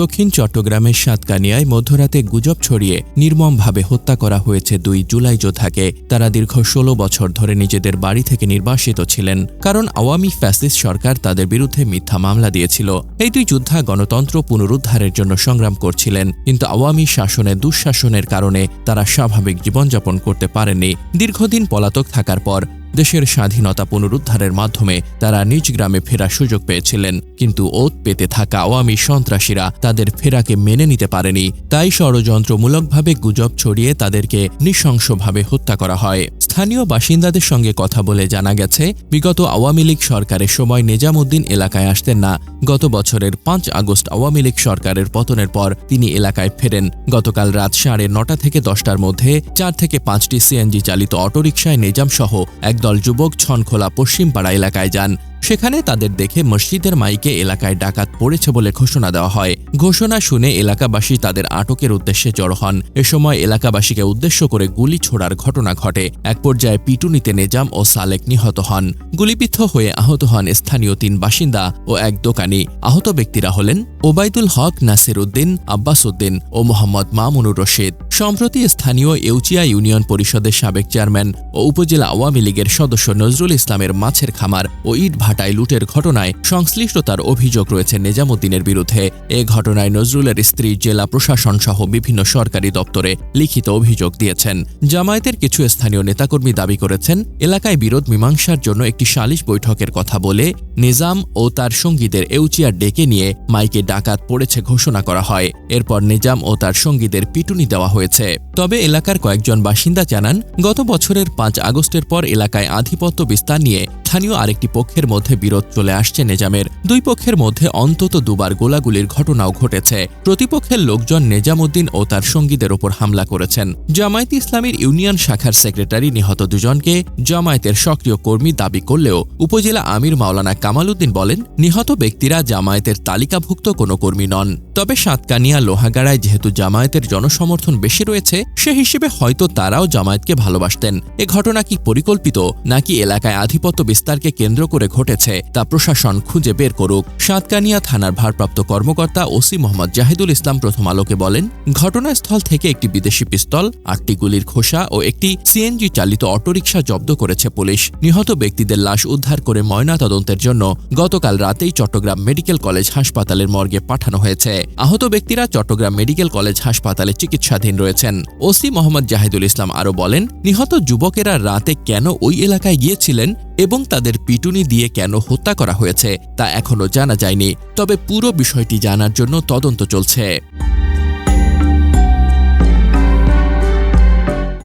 দক্ষিণ চট্টগ্রামের সাতকানিয়ায় মধ্যরাতে গুজব ছড়িয়ে নির্মমভাবে হত্যা করা হয়েছে দুই জুলাই যোদ্ধাকে। তারা দীর্ঘ ষোলো বছর ধরে নিজেদের বাড়ি থেকে নির্বাসিত ছিলেন, কারণ আওয়ামী ফ্যাসিস্ট সরকার তাদের বিরুদ্ধে মিথ্যা মামলা দিয়েছিল। এই দুই যোদ্ধা গণতন্ত্র পুনরুদ্ধারের জন্য সংগ্রাম করছিলেন, কিন্তু আওয়ামী শাসনে দুঃশাসনের কারণে তারা স্বাভাবিক জীবনযাপন করতে পারেননি। দীর্ঘদিন পলাতক থাকার পর দেশের স্বাধীনতা পুনরুদ্ধারের মাধ্যমে তারা নিজ গ্রামে ফেরার সুযোগ পেয়েছিলেন। কিন্তু ওত পেতে থাকা আওয়ামী সন্ত্রাসীরা তাদের ফেরাকে মেনে নিতে পারেনি। তাই ষড়যন্ত্রমূলকভাবে গুজব ছড়িয়ে তাদেরকে নৃশংসভাবে হত্যা করা হয়। স্থানীয় বাসিন্দাদের সঙ্গে কথা বলে জানা গেছে, বিগত আওয়ামী লীগ সরকারের সময় নিজামুদ্দিন এলাকায় আসতেন না। গত বছরের পাঁচ আগস্ট আওয়ামী লীগ সরকারের পতনের পর তিনি এলাকায় ফেরেন। গতকাল রাত সাড়ে নটা থেকে দশটার মধ্যে চার থেকে পাঁচটি সিএনজি চালিত অটোরিকশায় নিজাম সহ একদল যুবক ছনখোলা পশ্চিমপাড়া এলাকায় যান। সেখানে তাদের দেখে মসজিদের মাইকে এলাকায় ডাকাত পড়েছে বলে ঘোষণা দেওয়া হয়। ঘোষণা শুনে এলাকাবাসী তাদের আটকের উদ্দেশ্যে জড়ো হন। এ সময় এলাকাবাসীকে উদ্দেশ্য করে গুলি ছোড়ার ঘটনা ঘটে। এক পর্যায়ে পিটুনিতে নেজাম ও সালেক নিহত হন। গুলিবিদ্ধ হয়ে আহত হন স্থানীয় তিন বাসিন্দা ও এক দোকানি। আহত ব্যক্তিরা হলেন ওবায়দুল হক নাসির উদ্দিন আব্বাস উদ্দিন ও মোহাম্মদ মামুনুর রশিদ। সম্প্রতি স্থানীয় এউচিয়া ইউনিয়ন পরিষদের সাবেক চেয়ারম্যান ও উপজেলা আওয়ামী লীগের সদস্য নজরুল ইসলামের মাছের খামার ও ইট ভাটায় লুটের ঘটনায় সংশ্লিষ্টতার অভিযোগ রয়েছে নেজামুদ্দিনের বিরুদ্ধে। এ ঘটনায় নজরুলের স্ত্রী, জেলা প্রশাসন সহ বিভিন্ন সরকারি দপ্তরে লিখিত অভিযোগ দিয়েছেন। জামায়াতের কিছু স্থানীয় নেতাকর্মী দাবি করেছেন, এলাকায় বিরোধ মীমাংসার জন্য একটি সালিশ বৈঠকের কথা বলে নিজাম ও তার সঙ্গীদের এউচিয়ার ডেকে নিয়ে মাইকে ডাকাত পড়েছে ঘোষণা করা হয়। এরপর নিজাম ও তার সঙ্গীদের পিটুনি দেওয়া হয়েছে। তবে এলাকার কয়েকজন বাসিন্দা জানান, গত বছরের পাঁচ আগস্টের পর এলাকায় আধিপত্য বিস্তার নিয়ে স্থানীয় আরেকটি পক্ষের মধ্যে বিরোধ চলে আসছে নেজামের। দুই পক্ষের মধ্যে অন্তত দুবার গোলাগুলির ঘটনাও ঘটেছে। প্রতিপক্ষের লোকজন নেজামুদ্দিন ও তার সঙ্গীদের ওপর হামলা করেছেন। জামায়াত ইসলামীর ইউনিয়ন শাখার সেক্রেটারি নিহত দুজনকে জামায়াতের সক্রিয় কর্মী দাবি করলেও উপজেলা আমির মাওলানা কামাল উদ্দিন বলেন, নিহত ব্যক্তিরা জামায়াতের তালিকাভুক্ত কোনো কর্মী নন। তবে সাতকানিয়া লোহাগাড়ায় যেহেতু জামায়াতের জনসমর্থন বেশি রয়েছে, সে হিসেবে হয়তো তারাও জামায়াতকে ভালোবাসতেন। এ ঘটনা কি পরিকল্পিত, নাকি এলাকায় আধিপত্য বিস্তারকে কেন্দ্র করে ঘটেছে, তা প্রশাসন খুঁজে বের করুক। সাতকানিয়া থানার ভারপ্রাপ্ত কর্মকর্তা ওসি মোহাম্মদ জাহিদুল ইসলাম প্রথম আলোকে বলেন, ঘটনাস্থল থেকে একটি বিদেশি পিস্তল, আটটি গুলির খোসা ও একটি সিএনজি চালিত অটোরিকশা জব্দ করেছে পুলিশ। নিহত ব্যক্তিদের লাশ উদ্ধার করে ময়নাতদন্তের জন্য গতকাল রাতেই চট্টগ্রাম মেডিকেল কলেজ হাসপাতালের মর্গে পাঠানো হয়েছে। আহত ব্যক্তিরা চট্টগ্রাম মেডিকেল কলেজ হাসপাতালে চিকিৎসাধীন। রয়েছেন ওসি মোহাম্মদ জাহিদুল ইসলাম আরও বলেন, নিহত যুবকেরা রাতে কেন ওই এলাকায় গিয়েছিলেন এবং তাদের পিটুনি দিয়ে কেন হত্যা করা হয়েছে তা এখনও জানা যায়নি, তবে পুরো বিষয়টি জানার জন্য তদন্ত চলছে।